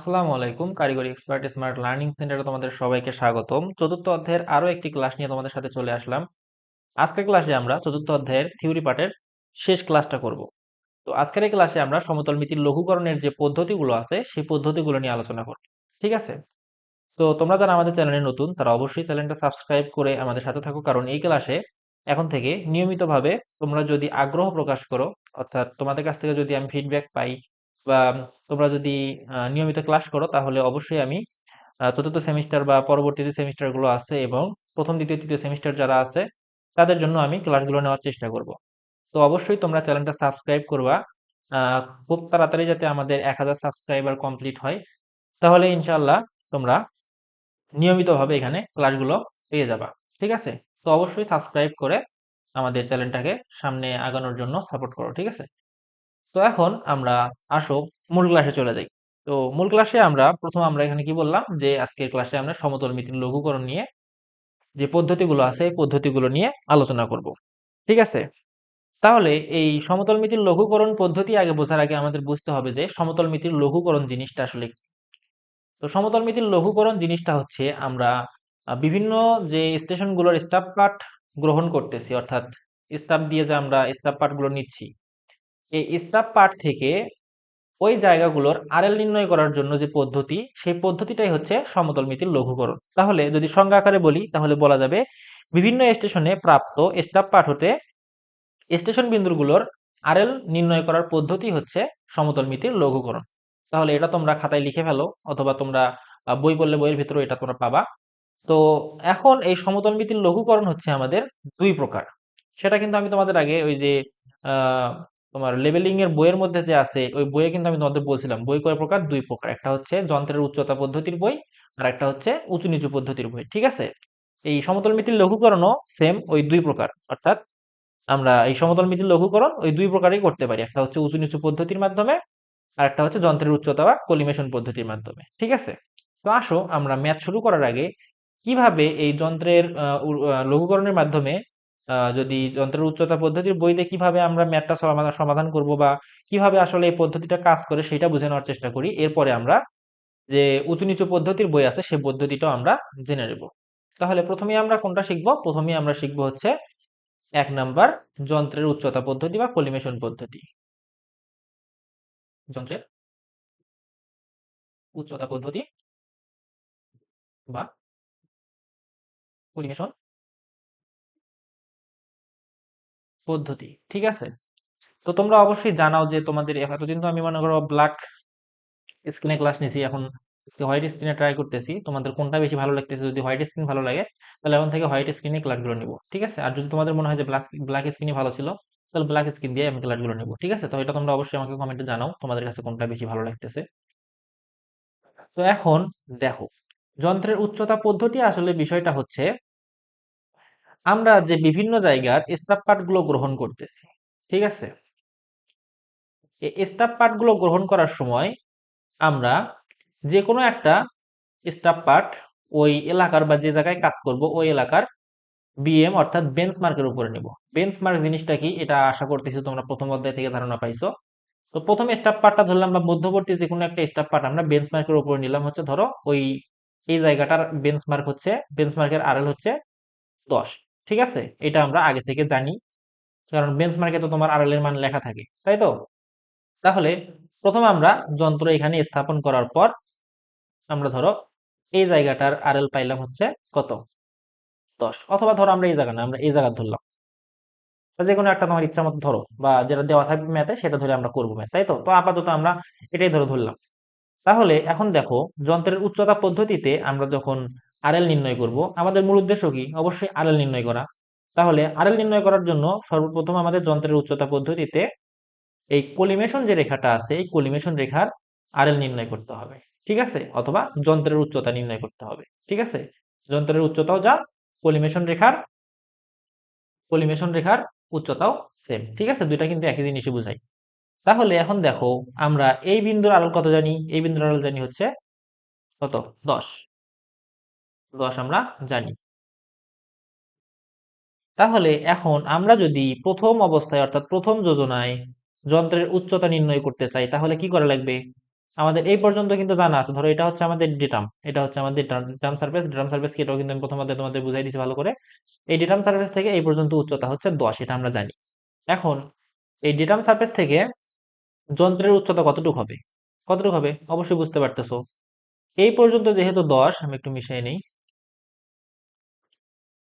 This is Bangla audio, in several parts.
আসসালামু আলাইকুম। কারিগরি এক্সপার্ট স্মার্ট লার্নিং সেন্টারে তোমাদের সবাইকে স্বাগতম। চতুর্থ অধ্যায়ের আরও একটি ক্লাস নিয়ে তোমাদের সাথে চলে আসলাম। আজকের ক্লাসে আমরা চতুর্থ অধ্যায়ের থিওরি পার্টের শেষ ক্লাসটা করব। তো আজকের এই ক্লাসে আমরা সমতল মিতির লঘুকরণের যে পদ্ধতিগুলো আছে, সেই পদ্ধতিগুলো নিয়ে আলোচনা করব। ঠিক আছে? তো তোমরা যারা আমাদের চ্যানেলে নতুন, তারা অবশ্যই চ্যানেলটা সাবস্ক্রাইব করে আমাদের সাথে থাকো। কারণ এই ক্লাসে এখন থেকে নিয়মিতভাবে তোমরা যদি আগ্রহ প্রকাশ করো, অর্থাৎ তোমাদের কাছ থেকে যদি আমি ফিডব্যাক পাই বা তোমরা যদি নিয়মিত ক্লাস করো, তাহলে অবশ্যই আমি চতুর্থ সেমিস্টার বা পরবর্তী যে সেমিস্টারগুলো আছে এবং প্রথম, দ্বিতীয়, তৃতীয় সেমিস্টার যারা আছে, তাদের জন্য আমি ক্লাসগুলো নেওয়ার চেষ্টা করব। তো অবশ্যই তোমরা চ্যানেলটা সাবস্ক্রাইব করবা খুব তাড়াতাড়ি যাতে আমাদের এক হাজার সাবস্ক্রাইবার কমপ্লিট হয়। তাহলে ইনশাল্লাহ তোমরা নিয়মিতভাবে এখানে ক্লাসগুলো পেয়ে যাবা। ঠিক আছে? তো অবশ্যই সাবস্ক্রাইব করে আমাদের চ্যানেলটাকে সামনে আগানোর জন্য সাপোর্ট করো, ঠিক আছে? তো এখন আমরা আসো মূল ক্লাসে চলে যাই। তো মূল ক্লাসে আমরা প্রথম আমরা এখানে কি বললাম? যে আজকের ক্লাসে আমরা সমতল মিতির লঘুকরণ নিয়ে যে পদ্ধতিগুলো আছে, এই পদ্ধতিগুলো নিয়ে আলোচনা করব। ঠিক আছে? তাহলে এই সমতল মিতির লঘুকরণ পদ্ধতি আগে বোঝার আগে আমাদের বুঝতে হবে যে সমতল মিতির লঘুকরণ জিনিসটা আসলে। তো সমতল মিতির লঘুকরণ জিনিসটা হচ্ছে আমরা বিভিন্ন যে স্টেশনগুলোর স্টাফ পার্ট গ্রহণ করতেছি, অর্থাৎ স্টাফ দিয়ে যে আমরা স্টাফ পার্টগুলো নিচ্ছি এই স্টাফ পার্ট থেকে ওই জায়গাগুলোর আরএল নির্ণয় করার জন্য যে পদ্ধতি, সেই পদ্ধতিটাই হচ্ছে সমতল মিতির লঘুকরণ। তাহলে যদি সংজ্ঞা আকারে বলি, তাহলে বলা যাবে বিভিন্ন স্টেশনে প্রাপ্ত স্টাফ পার্ট হতে স্টেশন বিন্দুগুলোর আরএল নির্ণয় করার পদ্ধতি হচ্ছে সমতল মিতির লঘুকরণ। তাহলে এটা তোমরা খাতায় লিখে ফেলো, অথবা তোমরা বই পড়লে বইয়ের ভিতরে এটা তোমরা পাবা। তো এখন এই সমতল মিতির লঘুকরণ হচ্ছে আমাদের দুই প্রকার। সেটা কিন্তু আমি তোমাদের আগে ওই যে তোমার লেভেলিং এর বইয়ের মধ্যে যে আছে, ওই বইয়ে কিন্তু আমি তোমাদের বলছিলাম, বই কয় প্রকার? দুই প্রকার। একটা হচ্ছে যন্ত্রের উচ্চতা পদ্ধতির বই, আর একটা হচ্ছে উঁচু নিচু পদ্ধতির বই, ঠিক আছে? এই সমতল মিতির লঘুকরণও সেম ওই দুই প্রকার, অর্থাৎ আমরা এই সমতল মিতির লঘুকরণ ওই দুই প্রকারই করতে পারি। একটা হচ্ছে উঁচু নিচু পদ্ধতির মাধ্যমে, আর একটা হচ্ছে যন্ত্রের উচ্চতা বা কলিমেশন পদ্ধতির মাধ্যমে, ঠিক আছে? তো আসো, আমরা ম্যাথ শুরু করার আগে কীভাবে এই যন্ত্রের লঘুকরণের মাধ্যমে যদি যন্ত্রের উচ্চতা পদ্ধতির বইতে কীভাবে আমরা ম্যাথটা সমাধান সমাধান করব বা কীভাবে আসলে এই পদ্ধতিটা কাজ করে সেটা বুঝে নেওয়ার চেষ্টা করি, এরপরে আমরা যে উঁচু নিচু পদ্ধতির বই আছে সেই পদ্ধতিটাও আমরা জেনে নেব। তাহলে প্রথমে আমরা কোনটা শিখব? প্রথমে আমরা শিখব হচ্ছে এক নাম্বার যন্ত্রের উচ্চতা পদ্ধতি বা কলিমেশন পদ্ধতি। যন্ত্রের উচ্চতা পদ্ধতি বা পরিবেশন পদ্ধতি, ঠিক আছে? তো তোমরা অবশ্যই জানাও যে তোমাদের এতদিন তো আমি মনে করো ব্ল্যাক স্ক্রিনে ক্লাস নিয়েছি এখন হোয়াইট স্ক্রিনে ট্রাই করতেছি। তোমাদের কোনটা বেশি ভালো লাগতেছে, যদি হোয়াইট স্ক্রিন ভালো লাগে, তাহলে এখন থেকে হোয়াইট স্ক্রিনে ক্লাসগুলো নিব, ঠিক আছে? আর যদি তোমাদের মনে হয় যে ব্ল্যাক ব্ল্যাক স্ক্রিনই ভালো ছিল, তাহলে ব্ল্যাক স্ক্রিন দিয়ে আমি ক্লাসগুলো নিব, ঠিক আছে? তো এটা তোমরা অবশ্যই আমাকে কমেন্টে জানাও, তোমাদের কাছে কোনটা বেশি ভালো লাগতেছে। তো এখন দেখো, যন্ত্রের উচ্চতা পদ্ধতি আসলে বিষয়টা হচ্ছে আমরা যে বিভিন্ন জায়গার স্টাফ পার্টগুলো গ্রহণ করতেছি, ঠিক আছে? স্টাফ পার্টগুলো গ্রহণ করার সময় আমরা যে কোনো একটা স্টাফ পার্ট ওই এলাকার বা যে জায়গায় কাজ করব, ওই এলাকার বিএম অর্থাৎ বেঞ্চমার্কের উপরে নেব। বেঞ্চমার্ক জিনিসটা কি? এটা আশা করতেছি তোমরা প্রথম অধ্যায় থেকে ধারণা পাইছো। তো প্রথম স্টাফ পার্টটা ধরলাম বা মধ্যবর্তী যে কোনো একটা স্টাফ পার্ট আমরা বেঞ্চমার্কের উপরে নিলাম হচ্ছে ধরো ওই, এই জায়গাটার বেঞ্চমার্ক হচ্ছে বেঞ্চমার্কের আরএল হচ্ছে দশ। ঠিক আছে? এটা আমরা আগে থেকে জানি। কারণ বেঞ্চমার্কে তো তোমার আরএল এর মান লেখা থাকে, তাই তো? তাহলে প্রথমে আমরা যন্ত্র এখানে স্থাপন করার পর আমরা ধরো এই জায়গাটার আরএল পাইলাম হচ্ছে কত? দশ। অথবা ধরো আমরা এই জায়গা না, আমরা এই জায়গা ধরলাম। যে কোনো একটা তোমার ইচ্ছা মতো ধরো, বা যেটা দেওয়া থাকবে ম্যাথে সেটা ধরে আমরা করব ম্যাথ তাই তো? তো আপাতত আমরা এটাই ধরে ধরলাম। তাহলে এখন দেখো, যন্ত্রের উচ্চতা পদ্ধতিতে আমরা যখন আরএল নির্ণয় করব। আমাদের মূল উদ্দেশ্য কি? অবশ্যই আরএল নির্ণয় করা। তাহলে আরএল নির্ণয় করার জন্য সর্বপ্রথম আমাদের যন্ত্রের উচ্চতা পদ্ধতিতে এই কলিমেশন যে রেখাটা আছে, এই কলিমেশন রেখার আরএল নির্ণয় করতে হবে। ঠিক আছে? অথবা যন্ত্রের উচ্চতা নির্ণয় করতে হবে। ঠিক আছে? যন্ত্রের উচ্চতাও যা, কলিমেশন রেখার কলিমেশন রেখার উচ্চতাও সেম ঠিক আছে? দুইটা কিন্তু একই জিনিসই বোঝায় তাহলে এখন দেখো, আমরা এই বিন্দুর আড়াল কত জানি? এই বিন্দুর আড়াল জানি হচ্ছে কত? দশ। দশ আমরা জানি। তাহলে এখন আমরা যদি প্রথম অবস্থায় অর্থাৎ প্রথম যোজনায় যন্ত্রের উচ্চতা নির্ণয় করতে চাই, তাহলে কি করা লাগবে? আমাদের এই পর্যন্ত কিন্তু জানা আছে। ধরো এটা হচ্ছে আমাদের ডেটাম এটা হচ্ছে আমাদের ডেটাম সার্ফেস ডেটাম সার্ফেস কি এটাও কিন্তু আমি প্রথমত তোমাদের বুঝাই দিচ্ছি ভালো করে। এই ডেটাম সার্ফেস থেকে এই পর্যন্ত উচ্চতা হচ্ছে দশ, এটা আমরা জানি। এখন এই ডেটাম সার্ফেস থেকে যন্ত্রের উচ্চতা কতটুকু হবে? কতটুকু হবে? অবশ্যই বুঝতে পারতেছো। এই পর্যন্ত যেহেতু দশ, আমি একটু মিশিয়ে নিই।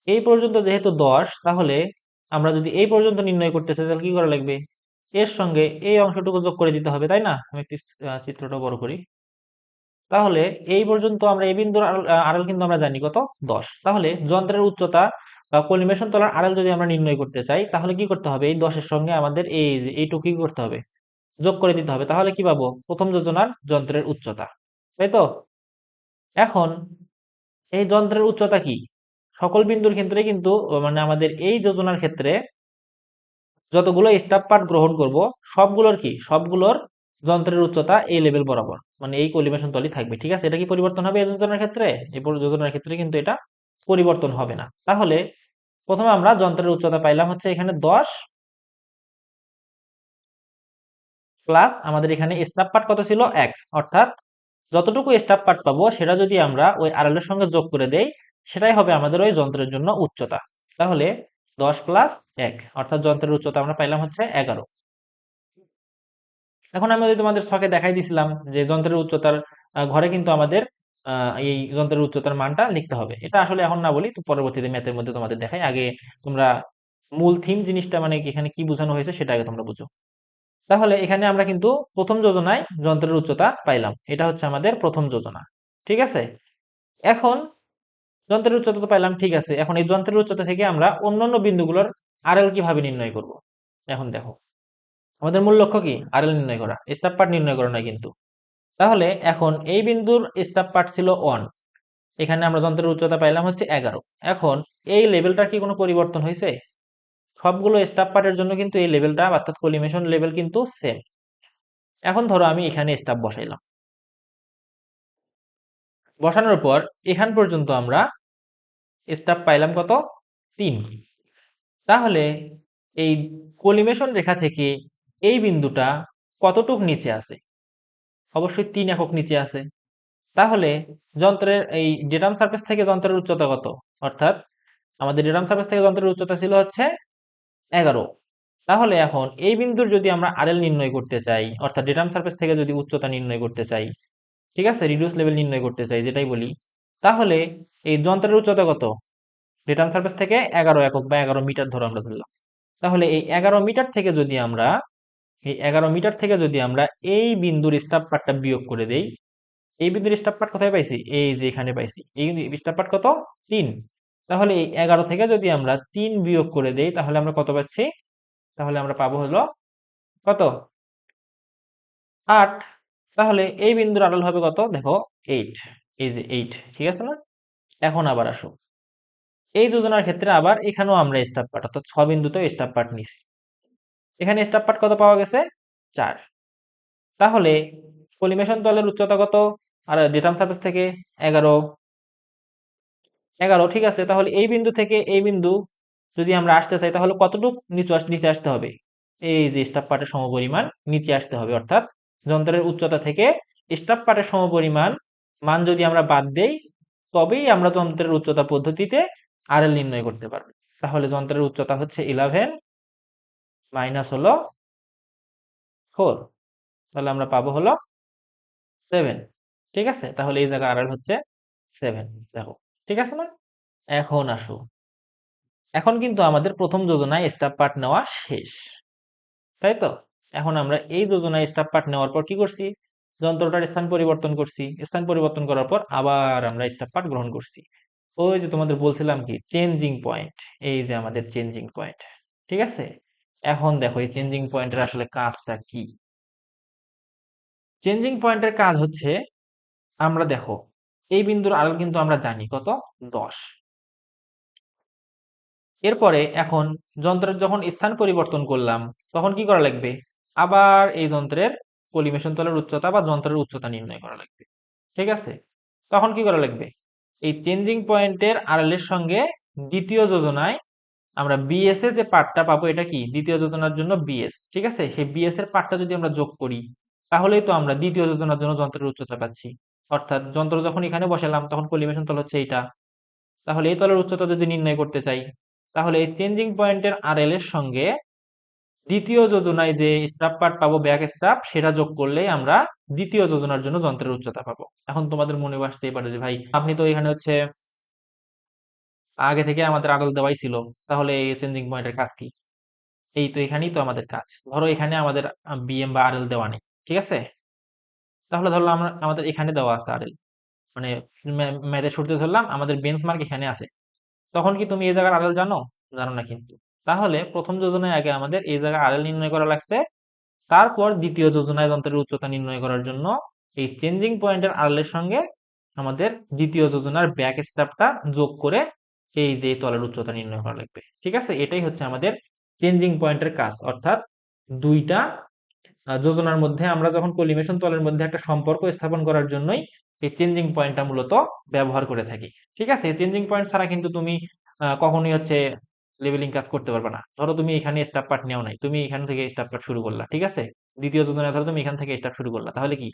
এই পর্যন্ত যেহেতু দশ, তাহলে আমরা যদি এই পর্যন্ত নির্ণয় করতে চাই, তাহলে কি করা লাগবে? এর সঙ্গে এই অংশটুকু যোগ করে দিতে হবে, তাই না? আমি একটি চিত্রটা বড় করি। তাহলে এই পর্যন্ত আমরা এই বিন্দুর আড়াল কিন্তু আমরা জানি কত? দশ। তাহলে যন্ত্রের উচ্চতা, বা কলিমেশন তলার আড়াল যদি আমরা নির্ণয় করতে চাই, তাহলে কি করতে হবে? এই দশের সঙ্গে আমাদের এই এইটুকু কি করতে হবে, যোগ করে দিতে হবে। তাহলে কি পাবো? প্রথম যোজনার যন্ত্রের উচ্চতা। তাই তো? এখন এই যন্ত্রের উচ্চতা কি? সকল বিন্দুর ক্ষেত্রে কিন্তু মানে আমাদের এই যোজনার ক্ষেত্রে যতগুলো স্টাফ পার্ট গ্রহণ করব, সবগুলোর কি? সবগুলোর যন্ত্রের উচ্চতা এই লেভেল বরাবর। মানে এই কলিমেশন তলই থাকবে, ঠিক আছে? এটা কি পরিবর্তন হবে এই যোজনার ক্ষেত্রে? এই যোজনার ক্ষেত্রে কিন্তু এটা পরিবর্তন হবে না। তাহলে প্রথমে আমরা যন্ত্রের উচ্চতা পাইলাম হচ্ছে এখানে দশ প্লাস আমাদের এখানে স্টাফ পার্ট কত ছিল? এক। অর্থাৎ যতটুকু স্টাফ পার্ট পাবো, সেটা যদি আমরা ওই আড়ালের সঙ্গে যোগ করে দেই, সেটাই হবে আমাদের ওই যন্ত্রের জন্য উচ্চতা। তাহলে দশ প্লাস এক, অর্থাৎ যন্ত্রের উচ্চতা আমরা পাইলাম হচ্ছে এগারো। এখন আমি যদি তোমাদের ছকে দেখাই দিছিলাম যে যন্ত্রের উচ্চতার ঘরে কিন্তু আমাদের এই যন্ত্রের উচ্চতার মানটা লিখতে হবে। এটা আসলে এখন না বলি পরবর্তীতে ম্যাথের মধ্যে তোমাদের দেখাই। আগে তোমরা মূল থিম জিনিসটা মানে এখানে কি বোঝানো হয়েছে, সেটা আগে তোমরা বুঝো। তাহলে এখানে আমরা কিন্তু প্রথম যোজনায় যন্ত্রের উচ্চতা পাইলাম। এটা হচ্ছে আমাদের প্রথম যোজনা, ঠিক আছে? এখন যন্ত্রের উচ্চতা তো পাইলাম, ঠিক আছে। এখন এই যন্ত্রের উচ্চতা থেকে আমরা অন্যান্য বিন্দুগুলোর আরএল কীভাবে নির্ণয় করব? এখন দেখো, আমাদের মূল লক্ষ্য কি? আরএল নির্ণয় করা স্টাফ পার্ট নির্ণয় করা নয় কিন্তু। তাহলে এখন এই বিন্দুর স্টাফ পার্ট ছিল ওয়ান এখানে আমরা যন্ত্রের উচ্চতা পাইলাম হচ্ছে এগারো। এখন এই লেভেলটার কি কোনো পরিবর্তন হয়েছে সবগুলো স্টাফ পার্টের জন্য কিন্তু এই লেভেলটা অর্থাৎ কলিমেশন লেভেল কিন্তু সেম এখন ধরো আমি এখানে স্টাফ বসাইলাম। বসানোর পর এখান পর্যন্ত আমরা স্টাফ পাইলাম কত? তিন। তাহলে এই কলিমেশন রেখা থেকে এই বিন্দুটা কতটুক নিচে আছে? অবশ্যই তিন একক নিচে আছে। তাহলে যন্ত্রের এই ডেটাম সার্ফেস থেকে যন্ত্রের উচ্চতা কত? অর্থাৎ আমাদের ডেটাম সার্ফেস থেকে যন্ত্রের উচ্চতা ছিল হচ্ছে এগারো। তাহলে এখন এই বিন্দুর যদি আমরা আরএল নির্ণয় করতে চাই, অর্থাৎ ডেটাম সার্ফেস থেকে যদি উচ্চতা নির্ণয় করতে চাই, ঠিক আছে? রিডিউস লেভেল নির্ণয় করতে চাই, যেটাই বলি, তাহলে এই যন্ত্রের উচ্চতা কত? ডেটাম সার্ফেস থেকে এগারো একক বা এগারো মিটার ধরো আমরা ধরলাম। তাহলে এই এগারো মিটার থেকে যদি আমরা, এই এগারো মিটার থেকে যদি আমরা এই বিন্দুর স্টাফ পার্টটা বিয়োগ করে দেই, এই বিন্দুর স্টাফ পার্ট কোথায় পাইছি? এই যে এখানে পাইছি। এই স্টাফ পার্ট কত? তিন। তাহলে এই এগারো থেকে যদি আমরা তিন বিয়োগ করে দেই, তাহলে আমরা কত পাচ্ছি? তাহলে আমরা পাবো হলো কত? আট। তাহলে এই বিন্দুর আড়াল হবে কত? দেখো এইট এই যে এইট ঠিক আছে না? এখন আবার আসো। এই যোজনার ক্ষেত্রে আবার এখানেও আমরা স্টাফ পার্ট অর্থাৎ ছ বিন্দুতেও স্টাফ পার্ট নিছি। এখানে স্টাফ পার্ট কত পাওয়া গেছে? চার। তাহলে পলিমেশন তলের উচ্চতা কত? আর ডেটাম সার্ফেস থেকে এগারো। এগারো, ঠিক আছে? তাহলে এই বিন্দু থেকে এই বিন্দু যদি আমরা আসতে চাই, তাহলে কতটুক নিচু নিচে আসতে হবে? এই যে স্টাফ পার্টের সমপরিমাণ নিচে আসতে হবে, অর্থাৎ যন্ত্রের উচ্চতা থেকে স্টাফ পার্টের সমপরিমাণ মান যদি আমরা বাদ দেই, তবেই আমরা যন্ত্রের উচ্চতা পদ্ধতিতে আর এল নির্ণয় করতে পারব। তাহলে যন্ত্রের উচ্চতা হচ্ছে ইলেভেন মাইনাস হলো ফোর তাহলে আমরা পাবো হলো সেভেন ঠিক আছে? তাহলে এই জায়গায় আরএল হচ্ছে সেভেন দেখো ঠিক আছে না? এখন আসো। এখন কিন্তু আমাদের প্রথম যোজনায় স্টাফ পার্ট নেওয়া শেষ। তাই তো? এখন আমরা এই যোজনায় স্টাফ পার্ট নেওয়ার পর কি করছি? যন্ত্রটার স্থান পরিবর্তন করছি। স্থান পরিবর্তন করার পর আবার আমরা স্টাফ পার্ট গ্রহণ করছি। ওই যে তোমাদের বলছিলাম কি? চেঞ্জিং পয়েন্ট এই যে আমাদের চেঞ্জিং পয়েন্ট ঠিক আছে? এখন দেখো এই চেঞ্জিং পয়েন্টের আসলে কাজটা কি? চেঞ্জিং পয়েন্টের কাজ হচ্ছে, আমরা দেখো এই বিন্দুর আড়াল কিন্তু আমরা জানি কত? দশ। এরপরে এখন যন্ত্রের যখন স্থান পরিবর্তন করলাম, তখন কি করা লাগবে? আবার এই যন্ত্রের পলিমেশন তলের উচ্চতা বা যন্ত্রের উচ্চতা নির্ণয় করা লাগবে। ঠিক আছে? তখন কি করা লাগবে? এই চেঞ্জিং পয়েন্টের আড়ালের সঙ্গে দ্বিতীয় যোজনায় আমরা বিএস এর যে পার্টটা পাবো, এটা কি? দ্বিতীয় যোজনার জন্য বিএস ঠিক আছে? সেই বিএস এর পার্টটা যদি আমরা যোগ করি, তাহলেই তো আমরা দ্বিতীয় যোজনার জন্য যন্ত্রের উচ্চতা পাচ্ছি। অর্থাৎ যন্ত্র যখন এখানে বসালাম, তখন কলিমেশন তল হচ্ছে এইটা। তাহলে এই তলের উচ্চতা যদি নির্ণয় করতে চাই, তাহলে এই চেঞ্জিং পয়েন্টের আর এল এর সঙ্গে দ্বিতীয় যোজনায় যে স্টাফ পার্ট পাবো ব্যাক স্টাফ সেটা যোগ করলেই আমরা দ্বিতীয় যোজনার জন্য যন্ত্রের উচ্চতা পাবো। এখন তোমাদের মনে আসতেই পারে যে, ভাই, আপনি তো এখানে হচ্ছে আগে থেকে আমাদের আগল দেওয়াই ছিল, তাহলে এই চেঞ্জিং পয়েন্টের কাজ কি? এই তো এখানেই তো আমাদের কাজ। ধরো এখানে আমাদের বিএম বা আরএল দেওয়া নেই, ঠিক আছে? তাহলে ধরলাম আমরা, আমাদের এখানে দেওয়া আছে আরএল মানে ম্যাথের শুরুতে ধরলাম, আমাদের বেঞ্চমার্ক এখানে আছে। তখন কি তুমি এই জায়গার আরএল জানো? জানো না কিন্তু। তাহলে প্রথম যোজনায় আগে আমাদের এই জায়গায় আরএল নির্ণয় করা লাগছে। তারপর দ্বিতীয় যোজনায় যন্ত্রের উচ্চতা নির্ণয় করার জন্য এই চেঞ্জিং পয়েন্টের আরএল এর সঙ্গে আমাদের দ্বিতীয় যোজনার ব্যাক স্টাফটা যোগ করে এই যে তলের উচ্চতা নির্ণয় করা লাগবে। ঠিক আছে? এটাই হচ্ছে আমাদের চেঞ্জিং পয়েন্টের কাজ। অর্থাৎ দুইটা যোজনার মধ্যে আমরা যখন কলিমেশন তলের মধ্যে একটা সম্পর্ক স্থাপন করার জন্যই এই চেঞ্জিং পয়েন্টটা মূলত ব্যবহার করে থাকি। ঠিক আছে? চেঞ্জিং পয়েন্ট ছাড়া কিন্তু তুমি কখনোই হচ্ছে লেভেলিং কাজ করতে পারবে না। ধরো তুমি এখানে স্টাফ পার্ট নেও নাই, তুমি এখান থেকে স্টাফ পার্ট শুরু করলা, ঠিক আছে? দ্বিতীয় যোজনায় ধরো তুমি এখান থেকে স্টাফ শুরু করলা, তাহলে কি?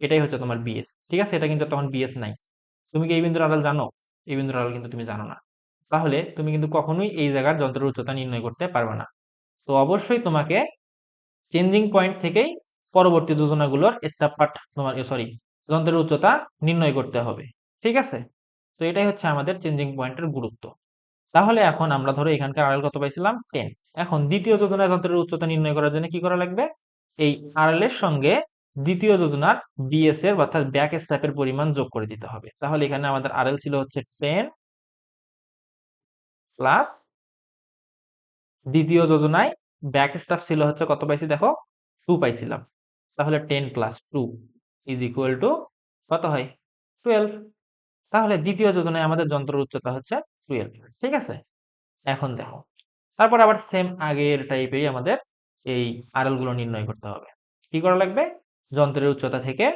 এটাই হচ্ছে তোমার বিএস ঠিক আছে? এটা কিন্তু তখন বিএস নাই। তুমি কি এই বিন্দুর আড়াল জানো? এই বিন্দুর আড়াল কিন্তু তুমি জানো না। তাহলে তুমি কিন্তু কখনোই এই জায়গার যন্ত্রের উচ্চতা নির্ণয় করতে পারবে না। তো অবশ্যই তোমাকে চেঞ্জিং পয়েন্ট থেকেই পরবর্তী যোজনাগুলোর স্টাফ তোমার সরি যন্ত্রের উচ্চতা নির্ণয় করতে হবে। ঠিক আছে? তো এটাই হচ্ছে আমাদের চেঞ্জিং পয়েন্টের গুরুত্ব। তাহলে এখন আমরা ধরো এখানকার আরএল কত পাইছিলাম? টেন এখন দ্বিতীয় যোজনা যন্ত্রের উচ্চতা নির্ণয় করার জন্য কি করা লাগবে? এই আরএল এর সঙ্গে দ্বিতীয় যোজনার বিএস এর অর্থাৎ ব্যাক স্ট্যাপের পরিমাণ যোগ করে দিতে হবে। তাহলে এখানে আমাদের আরএল ছিল হচ্ছে টেন প্লাস দ্বিতীয় যোজনায় ব্যাক স্টাফ ছিল হচ্ছে কত পাইছি দেখো? টু পাইছিলাম। তাহলে ten plus two is equal to কত হয়? টুয়েলভ তাহলে দ্বিতীয় যোজনায় আমাদের যন্ত্রের উচ্চতা হচ্ছে টুয়েলভ ঠিক আছে? এখন দেখো। তারপর আবার সেম আগের টাইপেই আমাদের এই আরএলগুলো নির্ণয় করতে হবে। কি করা লাগবে? যন্ত্রের উচ্চতা থেকে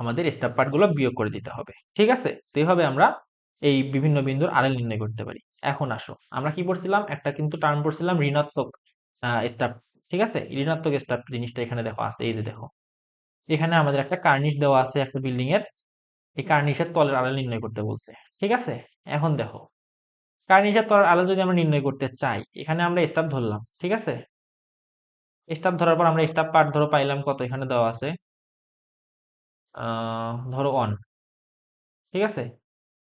আমাদের স্টাফ পার্টগুলো বিয়োগ করে দিতে হবে। ঠিক আছে? তো এইভাবে আমরা এই বিভিন্ন বিন্দুর আরএল নির্ণয় করতে পারি। এখন আসো। আমরা কি পড়ছিলাম? একটা কিন্তু টার্ম পড়ছিলাম ঋণাত্মক। স্টাফ ঠিক আছে? ঋণাত্মক স্টাফ জিনিসটা এখানে দেখো, আছে, এই যে দেখো। এখানে আমাদের একটা কার্নিশ দেওয়া আছে, একটা বিল্ডিং এর। এই কার্নিশের তলের আড়াল নির্ণয় করতে বলছে, ঠিক আছে? এখন দেখো কার্নিশের তলের আড়াল যদি আমরা নির্ণয় করতে চাই, এখানে আমরা স্টাফ ধরলাম, ঠিক আছে? স্টাফ ধরার পর আমরা স্টাফ পার্ট ধরো, পাইলাম কত? এখানে দেওয়া আছে ধরো অন ঠিক আছে?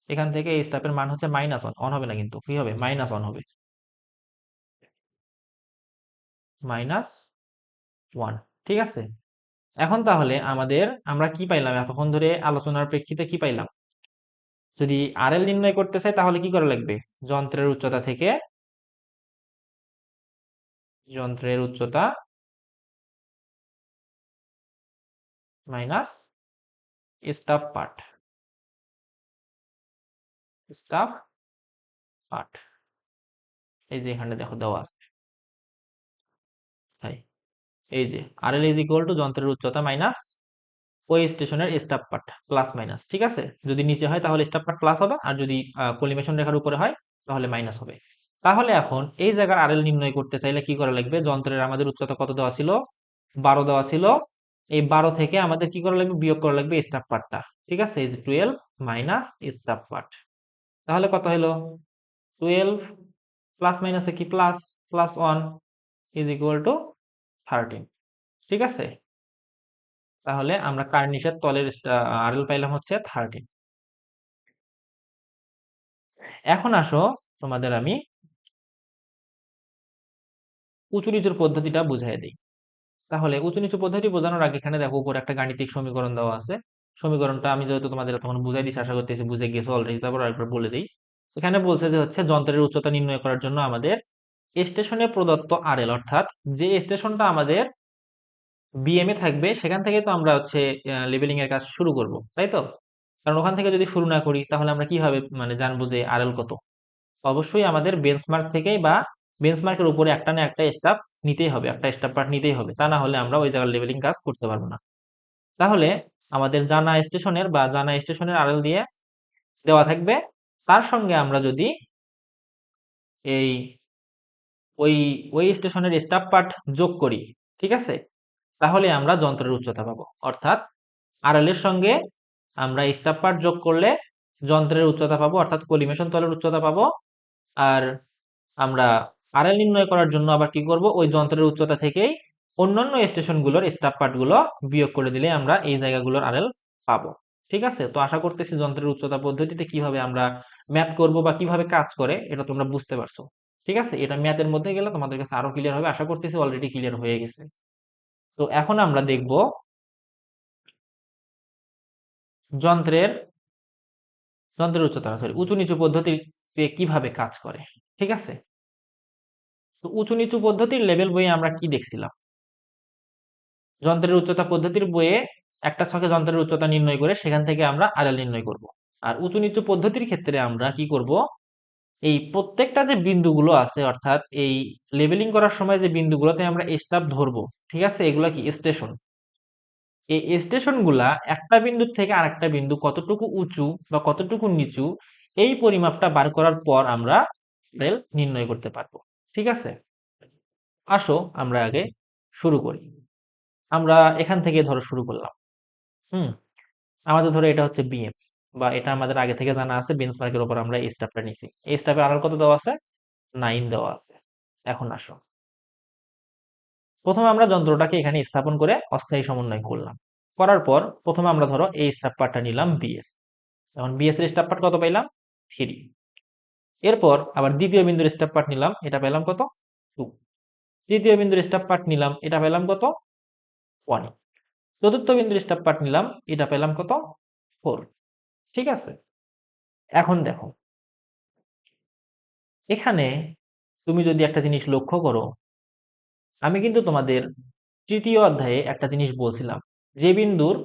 এখান থেকে স্টাফের মান হচ্ছে মাইনাস অন অন হবে না কিন্তু, কি হবে? মাইনাস অন হবে। মাইনাস ওয়ান ঠিক আছে? এখন তাহলে আমাদের আমরা কি পাইলাম? এতক্ষণ ধরে আলোচনার প্রেক্ষিতে কি পাইলাম? যদি আর এল নির্ণয় করতে চাই, তাহলে কি করা লাগবে? যন্ত্রের উচ্চতা থেকে যন্ত্রের উচ্চতা minus staff part staff part এই যে এখানে দেখো দেওয়া আছে তাই এই যে R L is equal to যন্ত্রের উচ্চতা মাইনাস ওই স্টেশনের স্টাফ পার্ট প্লাস মাইনাস ঠিক আছে? যদি নিচে হয় তাহলে স্টাফ পার্ট প্লাস হবে, আর যদি কলিমেশন রেখার উপরে হয় তাহলে মাইনাস হবে। তাহলে এখন এই জায়গার আর এল নির্ণয় করতে চাইলে কি করা লাগবে? যন্ত্রের আমাদের উচ্চতা কত দেওয়া ছিল? বারো দেওয়া ছিল। এই বারো থেকে আমাদের কি করা লাগবে? বিয়োগ করা লাগবে স্টাফ পার্টটা ঠিক আছে? এই যে টুয়েলভ মাইনাস স্টাফ পার্ট তাহলে কত হলো? টুয়েলভ প্লাস মাইনাসে কি plus plus one is equal to thirteen ঠিক আছে? তাহলে আমরা কার্নিশের তলের আরএল পাইলাম হচ্ছে থার্টিন। এখন আসো তোমাদের আমি উঁচু নিচুর পদ্ধতিটা বুঝাই দিই। তাহলে উঁচু নিচু পদ্ধতি বোঝানোর আগে এখানে দেখো উপর একটা গাণিতিক সমীকরণ দেওয়া আছে। সমীকরণটা আমি যেহেতু তোমাদের তখন বুঝাই দিচ্ছি আশা করতেছি বুঝে গিয়েছো অলরেডি তারপর আরেকবার বলে দিই। এখানে বলছে যে হচ্ছে যন্ত্রের উচ্চতা নির্ণয় করার জন্য আমাদের স্টেশনে প্রদত্ত আরএল অর্থাৎ যে স্টেশনটা আমাদের বিএমএ থাকবে, সেখান থেকে তো আমরা হচ্ছে লেভেলিং এর কাজ শুরু করব, তাই তো? কারণ ওখান থেকে যদি শুরু না করি, তাহলে আমরা কীভাবে মানে জানব যে আরএল কত। অবশ্যই আমাদের বেঞ্চমার্ক থেকেই বা বেঞ্চমার্কের উপরে একটা না একটা স্টাফ নিতেই হবে, একটা স্টাফ পার্ট নিতেই হবে। তা না হলে আমরা ওই জায়গার লেভেলিং কাজ করতে পারব না। তাহলে আমাদের জানা স্টেশনের বা জানা স্টেশনের আরএল দিয়ে দেওয়া থাকবে। তার সঙ্গে আমরা যদি এই ওই ওই স্টেশনের স্টাফ পার্ট যোগ করি, ঠিক আছে? তাহলে আমরা যন্ত্রের উচ্চতা পাবো। অর্থাৎ আরএল এর সঙ্গে আমরা স্টাফ পার্ট যোগ করলে যন্ত্রের উচ্চতা পাবো, অর্থাৎ কলিমেশন তলের উচ্চতা পাবো। আর আমরা আরএল নির্ণয় করার জন্য আবার কি করব? ওই যন্ত্রের উচ্চতা থেকেই অন্যান্য স্টেশনগুলোর স্টাফ পার্টগুলো বিয়োগ করে দিলে আমরা এই জায়গাগুলোর আরএল পাবো। ঠিক আছে? তো আশা করতেছি যন্ত্রের উচ্চতা পদ্ধতিতে কীভাবে আমরা ম্যাথ করব বা কীভাবে কাজ করে, এটা তোমরা বুঝতে পারছ। ঠিক আছে? এটা ম্যাথের মধ্যে গেলে তোমাদের কাছে আরও ক্লিয়ার হবে। আশা করতেছি অলরেডি ক্লিয়ার হয়ে গেছে। তো এখন আমরা দেখব যন্ত্রের যন্ত্রের উচ্চতা সরি উঁচু নিচু পদ্ধতিতে কীভাবে কাজ করে, ঠিক আছে? তো উঁচু নিচু পদ্ধতির লেভেল বইয়ে আমরা কি দেখছিলাম? যন্ত্রের উচ্চতা পদ্ধতির বইয়ে একটা ছকে যন্ত্রের উচ্চতা নির্ণয় করে সেখান থেকে আমরা আরএল নির্ণয় করব। আর উঁচু নিচু পদ্ধতির ক্ষেত্রে আমরা কি করব? এই প্রত্যেকটা যে বিন্দুগুলো আছে, অর্থাৎ এই লেভেলিং করার সময় যে বিন্দুগুলোতে আমরা স্টাফ ধরবো, ঠিক আছে? এগুলা কি? স্টেশন এই স্টেশনগুলা একটা বিন্দু থেকে আরেকটা বিন্দু কতটুকু উঁচু বা কতটুকু নিচু, এই পরিমাপটা বার করার পর আমরা রেল নির্ণয় করতে পারব, ঠিক আছে? আসো, আমরা আগে শুরু করি। আমরা এখান থেকে ধরো শুরু করলাম। হুম? আমাদের ধরো এটা হচ্ছে বিএম বা এটা আমাদের আগে থেকে জানা আছে বেঞ্চমার্কের উপর আমরা এই স্টাফটা নিছি। এই স্টাফের আড়াল কত দেওয়া আছে? নাইন দেওয়া আছে। এখন আসো প্রথমে আমরা যন্ত্রটাকে এখানে স্থাপন করে অস্থায়ী সমন্বয় করলাম। করার পর প্রথমে আমরা ধরো এই স্টাফ পার্টটা নিলাম বিএস এখন বিএস এর স্টাফ পার্ট কত পাইলাম? থ্রি এরপর আবার দ্বিতীয় বিন্দুর স্টাফ পার্ট নিলাম, এটা পেলাম কত? টু তৃতীয় বিন্দুর স্টাফ পার্ট নিলাম, এটা পেলাম কত? ওয়ান চতুর্থ বিন্দুর স্টাফ পার্ট নিলাম, এটা পেলাম কত? ফোর ঠিক আছে? এখন দেখো। এখানে তুমি যদি একটা জিনিস লক্ষ্য করো, আমি কিন্তু তোমাদের তৃতীয় অধ্যায়ে একটা জিনিস বলছিলাম। যে বিন্দুর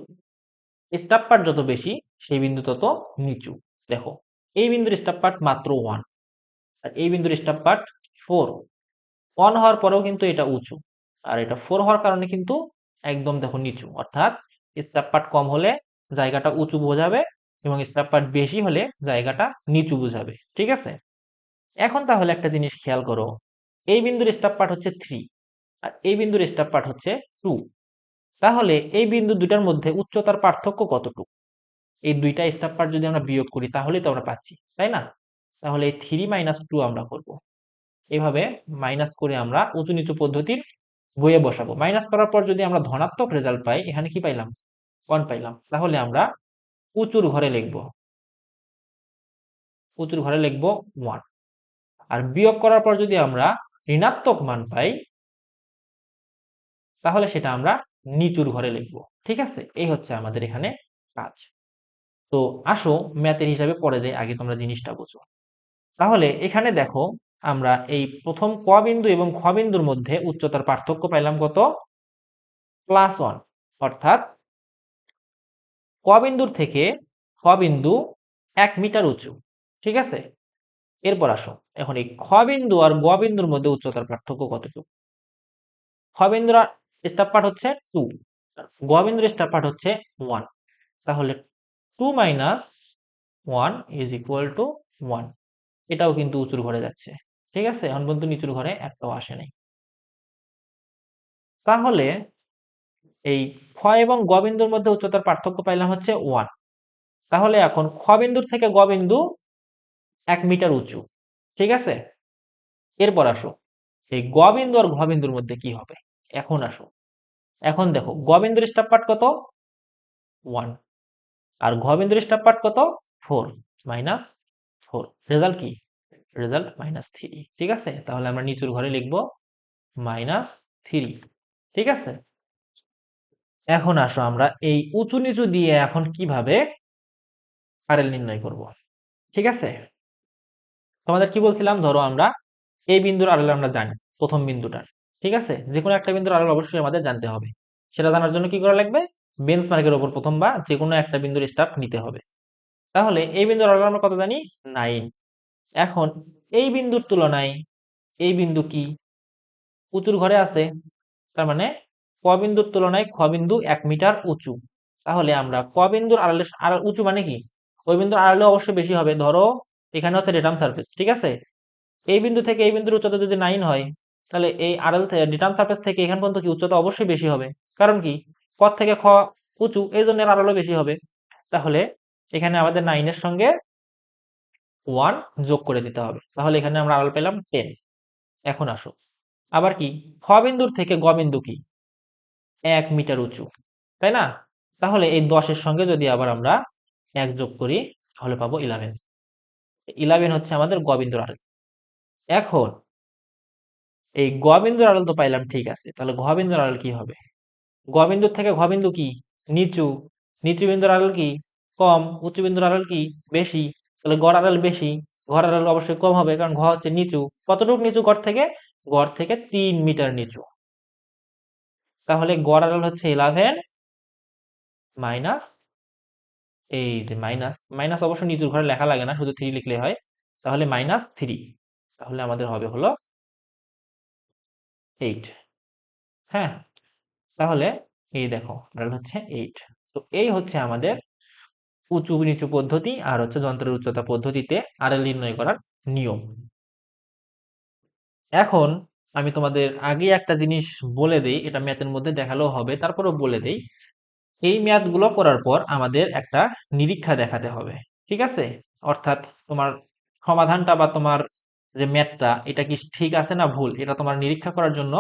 স্টাফ পার্ট যত বেশি, সেই বিন্দু তত নিচু। দেখো, এই বিন্দুর স্টাফ পার্ট মাত্র ওয়ান আর এই বিন্দুর স্টাফ পার্ট ফোর ওয়ান হওয়ার পরেও কিন্তু এটা উঁচু আর এটা ফোর হওয়ার কারণে কিন্তু একদম দেখো নিচু। অর্থাৎ স্টাফ পার্ট কম হলে জায়গাটা উঁচু বোঝাবে এবং স্টাফ পার্ট বেশি হলে জায়গাটা নিচু বুঝাবে, ঠিক আছে? এখন তাহলে একটা জিনিস খেয়াল করো, এই বিন্দুর স্টাফ পার্ট হচ্ছে থ্রি আর এই বিন্দুর স্টাফ পার্ট হচ্ছে টু তাহলে এই বিন্দু দুটার মধ্যে উচ্চতার পার্থক্য কতটুকু? এই দুইটা স্টাফ পার্ট যদি আমরা বিয়োগ করি, তাহলেই তো আমরা পাচ্ছি, তাই না? তাহলে এই থ্রি মাইনাস টু আমরা করব। এভাবে মাইনাস করে আমরা উঁচু নিচু পদ্ধতির বইয়ে বসাবো। মাইনাস করার পর যদি আমরা ধনাত্মক রেজাল্ট পাই, এখানে কি পাইলাম? ওয়ান পাইলাম। তাহলে আমরা উঁচুর ঘরে লিখব। উঁচুর ঘরে লিখব ওয়ান আর বিয়োগ করার পর যদি আমরা ঋণাত্মক মান পাই, তাহলে সেটা আমরা নিচুর ঘরে লিখব, ঠিক আছে? এই হচ্ছে আমাদের এখানে কাজ। তো আসো ম্যাথের হিসাবে পরে যাই, আগে তোমরা জিনিসটা বুঝো। তাহলে এখানে দেখো আমরা এই প্রথম ক বিন্দু এবং খ বিন্দুর মধ্যে উচ্চতার পার্থক্য পাইলাম কত? প্লাস ওয়ান অর্থাৎ ক বিন্দুর থেকে খ বিন্দু এক মিটার উঁচু, ঠিক আছে? এরপর আসো। এখন এই খ বিন্দু আর গ বিন্দুর মধ্যে উচ্চতার পার্থক্য কতটুকু? খ বিন্দুর স্টাফ পার্ট হচ্ছে টু গ বিন্দুর পার্ট হচ্ছে ওয়ান তাহলে two minus one is equal to one এটাও কিন্তু উঁচুর ঘরে যাচ্ছে, ঠিক আছে? এখন পর্যন্ত নিচুর ঘরে একটাও আসে নাই। তাহলে এই খ এবং গ বিন্দুর মধ্যে উচ্চতার পার্থক্য পাইলাম হচ্ছে ওয়ান তাহলে এখন খ বিন্দুর থেকে গ বিন্দু এক মিটার উঁচু, ঠিক আছে? এরপর আসো এই গ বিন্দু আর ঘ মধ্যে কি হবে? এখন আসো, এখন দেখো, গ বিন্দুর স্টাপ পার্ট কত? ওয়ান আর ঘ স্টাপ পার্ট কত? ফোর মাইনাস ফোর রেজাল্ট কি? রেজাল্ট মাইনাস থ্রি ঠিক আছে? তাহলে আমরা নিচুর ঘরে লিখব মাইনাস থ্রি ঠিক আছে? এখন আসো আমরা এই উঁচু নিচু দিয়ে এখন কীভাবে আরএল নির্ণয় করব? ঠিক আছে? তোমাদের কি বলছিলাম? ধরো আমরা এই বিন্দুর আরএল আমরা জানি, প্রথম বিন্দুটার। ঠিক আছে? যে কোনো একটা বিন্দুর আরএল অবশ্যই আমাদের জানতে হবে। সেটা জানার জন্য কি করা লাগবে? বেঞ্চ মার্কের উপর প্রথম বা যে কোনো একটা বিন্দুর স্টাফ নিতে হবে। তাহলে এই বিন্দুর আরএল আমরা কত জানি? নাইন এখন এই বিন্দুর তুলনায় এই বিন্দু কি? উঁচুর ঘরে আছে, তার মানে ক বিন্দুর তুলনায় খ বিন্দু এক মিটার উঁচু। তাহলে আমরা ক বিন্দুর আড়ালে আর উঁচু মানে কি? ওই বিন্দুর আড়ালে অবশ্যই বেশি হবে। ধরো, এখানে হচ্ছে রেটাম সার্ফেস ঠিক আছে? এই বিন্দু থেকে এই বিন্দুর উচ্চতা যদি নাইন হয়, তাহলে এই আরএল রিটার্ন সার্ফেস থেকে এখান পর্যন্ত কি উচ্চতা অবশ্যই বেশি হবে? কারণ কি? ক থেকে খ উঁচু, এই জন্য আরএলও বেশি হবে। তাহলে এখানে আমাদের নাইনের সঙ্গে ওয়ান যোগ করে দিতে হবে। তাহলে এখানে আমরা আড়াল পেলাম টেন এখন আসো। আবার কি? খ বিন্দুর থেকে গ বিন্দু কি? এক মিটার উঁচু, তাই না? তাহলে এই দশের সঙ্গে যদি আবার আমরা এক যোগ করি, তাহলে পাবো ইলেভেন ইলেভেন হচ্ছে আমাদের গোবিন্দ আড়াল। এখন এই গ বিন্দুর আড়াল তো পাইলাম, ঠিক আছে। তাহলে ঘ বিন্দুর আড়াল কি হবে? গ বিন্দুর থেকে ঘ বিন্দু কি? নিচু। নিচু বিন্দুর আড়াল কি? কম। উঁচু বিন্দুর আড়াল কি? বেশি। তাহলে গড় আড়াল বেশি। ঘর আড়াল অবশ্যই কম হবে, কারণ ঘ হচ্ছে নিচু। কতটুকু নিচু গড় থেকে? গড় থেকে তিন মিটার নিচু। তাহলে গড় আড়াল হচ্ছে ইলেভেন মাইনাস এই যে মাইনাস মাইনাস অবশ্য নিচুর ঘরে লেখা লাগে না, শুধু থ্রি লিখলে হয়। তাহলে মাইনাস থ্রি তাহলে আমাদের হবে হলো এইট হ্যাঁ? তাহলে এই দেখো রেজাল্ট হচ্ছে এইট তো এই হচ্ছে আমাদের উঁচু নিচু পদ্ধতি আর হচ্ছে যন্ত্রের উচ্চতা পদ্ধতিতে আরএল নির্ণয় করার নিয়ম। এখন আমি তোমাদের আগে একটা জিনিস বলে দেই, এটা ম্যাথের মধ্যে দেখালেও হবে, তারপরেও বলে দেই। এই ম্যাথগুলো করার পর আমাদের একটা নিরীক্ষা দেখাতে হবে, ঠিক আছে? অর্থাৎ তোমার সমাধানটা বা তোমার যে ম্যাথটা, এটা কি ঠিক আছে না ভুল? এটা তোমার নিরীক্ষা করার জন্য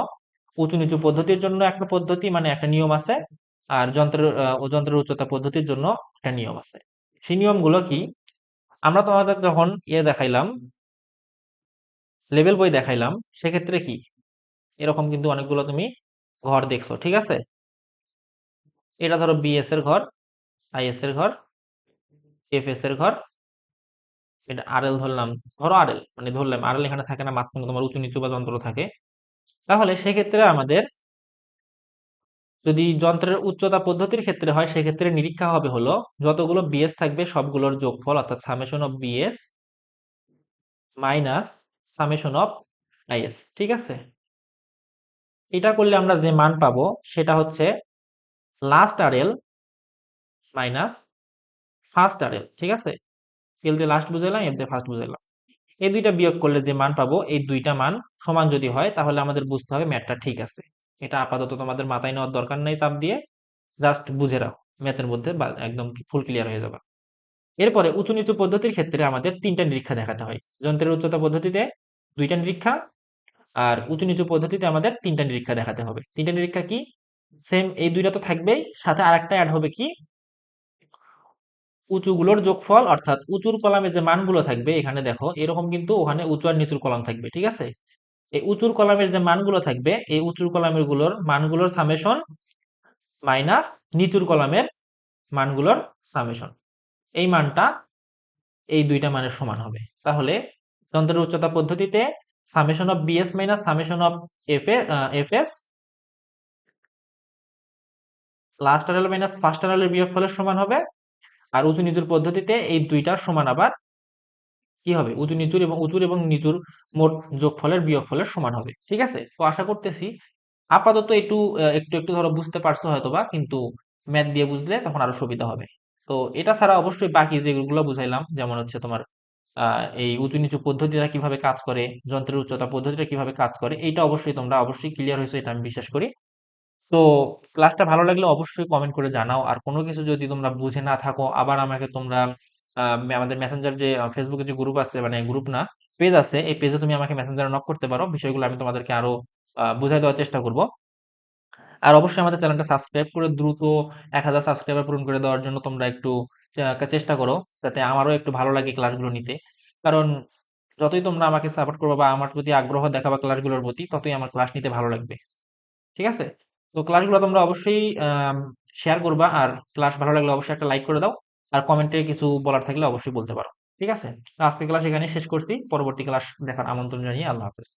উঁচু নিচু পদ্ধতির জন্য একটা পদ্ধতি মানে একটা নিয়ম আছে, আর যন্ত্রের যন্ত্রের উচ্চতা পদ্ধতির জন্য একটা নিয়ম আছে। সেই নিয়মগুলো কি? আমরা তোমাদের যখন ইয়ে দেখাইলাম লেভেল বই দেখাইলাম, সেক্ষেত্রে কি? এরকম কিন্তু অনেকগুলো তুমি ঘর দেখছ, ঠিক আছে? এটা ধরো বিএস এর ঘর আইএস এর ঘর এফএস এর ঘর, এটা আরএল ধরলাম, ধরো আরএল মানে ধরলাম আরএল এখানে থাকে না, মাঝখানে তোমার উঁচু নিচু বা যন্ত্র থাকে। তাহলে সেক্ষেত্রে আমাদের যদি যন্ত্রের উচ্চতা পদ্ধতির ক্ষেত্রে হয়, সেক্ষেত্রে নিরীক্ষা হবে হলো যতগুলো বিএস থাকবে, সবগুলোর যোগফল, অর্থাৎ summation of BS minus summation of IS ঠিক আছে? এটা করলে আমরা যে মান পাবো, সেটা হচ্ছে last RL minus first RL ঠিক আছে? এল দিয়ে লাস্ট বুঝাইলাম এফ দিয়ে ফার্স্ট বুঝাইলাম। এই দুইটা বিয়োগ করলে যে মান পাবো, এই দুইটা মান সমান যদি হয়, তাহলে আমাদের বুঝতে হবে ম্যাথটা ঠিক আছে। এটা আপাতত তোমাদের মাথায় নেওয়ার দরকার নেই চাপ দিয়ে জাস্ট বুঝে রাখো ম্যাথের মধ্যে একদম ফুল ক্লিয়ার হয়ে যাবে। এরপরে উঁচু নিচু পদ্ধতির ক্ষেত্রে আমাদের তিনটা নিরীক্ষা দেখাতে হয়। যন্ত্রের উচ্চতা পদ্ধতিতে দুইটা নিরীক্ষা আর উঁচু নিচু পদ্ধতিতে আমাদের তিনটা নিরীক্ষা দেখাতে হবে। তিনটা নিরীক্ষা কি? সেম এই দুইটা তো থাকবেই, সাথে আরেকটা অ্যাড হবে কি? উঁচুগুলোর যোগফল, অর্থাৎ উঁচুর কলামে যে মানগুলো থাকবে, এখানে দেখো, এরকম কিন্তু ওখানে উঁচু আর নিচুর কলাম থাকবে, ঠিক আছে? এই উঁচুর কলামের যে মানগুলো থাকবে, এই উঁচুর কলামেরগুলোর মানগুলোর সামেশন মাইনাস নিচুর কলামের মানগুলোর সামেশন এই মানটা এই দুইটা মানের সমান হবে। তাহলে যন্ত্রের উচ্চতা পদ্ধতিতে summation of BS minus summation of F S last RL minus first আরেলের বিয়োগফলের সমান হবে। আর উঁচু নিচুর পদ্ধতিতে এই দুইটার সমান আবার কি হবে? উঁচু নিচুর এবং উঁচুর এবং নিচুর মোট যোগফলের বিয়োগফলের সমান হবে। ঠিক আছে? তো আশা করতেছি আপাতত একটু একটু একটু ধরো বুঝতে পারছ হয়তোবা, কিন্তু ম্যাথ দিয়ে বুঝলে তখন আরও সুবিধা হবে। তো এটা ছাড়া অবশ্যই বাকি যেগুলো বুঝাইলাম, যেমন হচ্ছে তোমার এই উঁচু নিচু পদ্ধতিটা কীভাবে কাজ করে, যন্ত্রের উচ্চতা পদ্ধতিটা কীভাবে কাজ করে, এইটা অবশ্যই তোমরা অবশ্যই ক্লিয়ার হয়েছে, এটা আমি বিশ্বাস করি। তো ক্লাসটা ভালো লাগলে অবশ্যই কমেন্ট করে জানাও। আর কোনো কিছু যদি তোমরা বুঝে না থাকো, আবার আমাকে তোমরা আমাদের মেসেঞ্জার যে ফেসবুকে যে গ্রুপ আছে মানে গ্রুপ না পেজ আছে, এই পেজে তুমি আমাকে মেসেঞ্জারে নক করতে পারো। বিষয়গুলো আমি তোমাদেরকে আরও বুঝাই দেওয়ার চেষ্টা করব। আর অবশ্যই আমাদের চ্যানেলটা সাবস্ক্রাইব করে দ্রুত এক হাজার সাবস্ক্রাইবার পূরণ করে দেওয়ার জন্য তোমরা একটু চেষ্টা করো যাতে আমারও একটু ভালো লাগে ক্লাসগুলো নিতে। কারণ যতই তোমরা আমাকে সাপোর্ট করবে বা আমার প্রতি আগ্রহ দেখাবা ক্লাসগুলোর প্রতি, ততই আমার ক্লাস নিতে ভালো লাগবে। ঠিক আছে? তো ক্লাসগুলো তোমরা অবশ্যই শেয়ার করবা আর ক্লাস ভালো লাগলে অবশ্যই একটা লাইক করে দাও। আর কমেন্টে কিছু বলার থাকলে অবশ্যই বলতে পারো। ঠিক আছে? আজকে ক্লাস এখানে শেষ করছি। পরবর্তী ক্লাস দেখার আমন্ত্রণ জানিয়ে আল্লাহ হাফেজ।